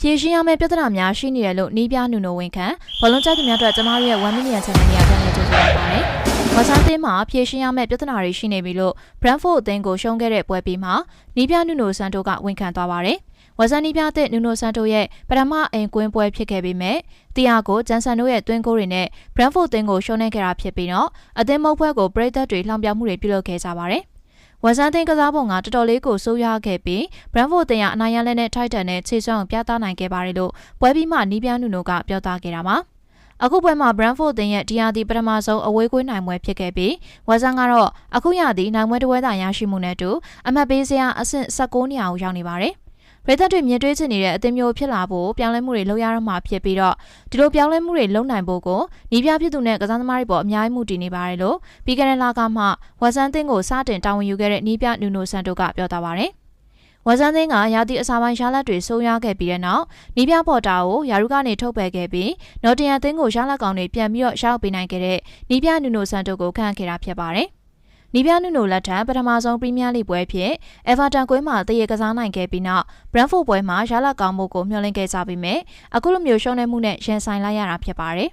ဖြေရှင်းရမယ့်ပြဿနာများရှိနေတယ်လို့နီးပြနူနိုဝန်ခံဘောလုံးကျသူများအတွက်ကျမတို့ရဲ့1 million channel နဲ့ပြန်လည်ကြိုဆိုလိုက်ပါတယ်။ဝါဆန်တင်းမှာဖြေရှင်းရမယ့်ပြဿနာတွေရှိနေပြီလို့ Brentford အသင်းကိုရှုံးခဲ့တဲ့ပွဲပြီးမှာနီးပြနူနိုဆန်တိုကဝန်ခံသွားပါတယ်။ဝါဆန်နီးပြတဲ့နူနိုဆန်တိုရဲ့ပထမအိမ်ကွင်းပွဲဖြစ်ခဲ့ပေမဲ့တီယာကိုဂျန်ဆန်တို့ရဲ့တွင်းကိုတွေနဲ့ Brentford အသင်းကိုရှုံးနေခဲ့တာဖြစ်ပြီးတော့အသင်းမုတ်ဖွဲကိုပရိသတ်တွေလှောင်ပြောင်မှုတွေပြုလုပ်ခဲ့ကြပါတယ်။ ဝမ်ဆန်သိန်းကစားပုံကတော်တော်လေးကိုဆိုးရွားခဲ့ပြီး Brentford တင်ကအနိုင်ရလက်နဲ့ထိုက်တန်တဲ့ခြေစွမ်းကိုပြသနိုင်ခဲ့ပါတယ်လို့ပွဲပြီးမှနီးပြနူနိုကပြောသားခဲ့တာပါအခုပွဲမှာ Brentford တင်ရဲ့တရားဒီပထမဆုံးအဝေးကွင်းနိုင်ပွဲဖြစ်ခဲ့ပြီးဝမ်ဆန်ကတော့အခုရသည့်နိုင်ပွဲတစ်ပွဲသာရရှိမှုနဲ့အတူအမှတ်ပေးစရာအဆင့်16နေရာကိုရောက်နေပါတယ် ပြည်သက်တွေမြင်တွေ့ချင်နေတဲ့အသင်းမျိုးဖြစ်လာဖို့ပြောင်းလဲမှုတွေလုပ်ရတော့မှာဖြစ်ပြီးတော့ဒီလိုပြောင်းလဲမှုတွေလုပ်နိုင်ဖို့ကိုနီးပြဖြစ်သူနဲ့ကစားသမားတွေပေါ်အများကြီးမှုတည်နေပါတယ်လို့ပြီးခဲ့တဲ့လကမှဝက်ဆန်သင်းကိုစတင်တာဝန်ယူခဲ့တဲ့နီးပြနူနိုဆန်တိုကပြောသွားပါတယ်။ဝက်ဆန်သင်းကရာသီအစာပိုင်းရှားလက်တွေဆိုးရွားခဲ့ပြီးတဲ့နောက်နီးပြပေါ်တာကိုယာရုကနေထုတ်ပယ်ခဲ့ပြီးနော်တင်ယာသင်းကိုရှားလက်ကောင်တွေပြန်ပြီးတော့ရှောက်ပေးနိုင်ခဲ့တဲ့နီးပြနူနိုဆန်တိုကိုခန့်ခဲ့တာဖြစ်ပါတယ်။ နီးပြနုနိုလက်ထံပထမဆုံးပရီးမီးယားလိပွဲဖြစ်အေဗာတန်ကွင်းမှာတရေကစားနိုင်ခဲ့ပြီးနောက်ဘရန်ဖို့ပွဲမှာရလကောင်းမှုကိုမျှော်လင့်ခဲ့ကြပေမဲ့အခုလိုမျိုးရှုံးနေမှုနဲ့ရင်ဆိုင်လိုက်ရတာဖြစ်ပါတယ်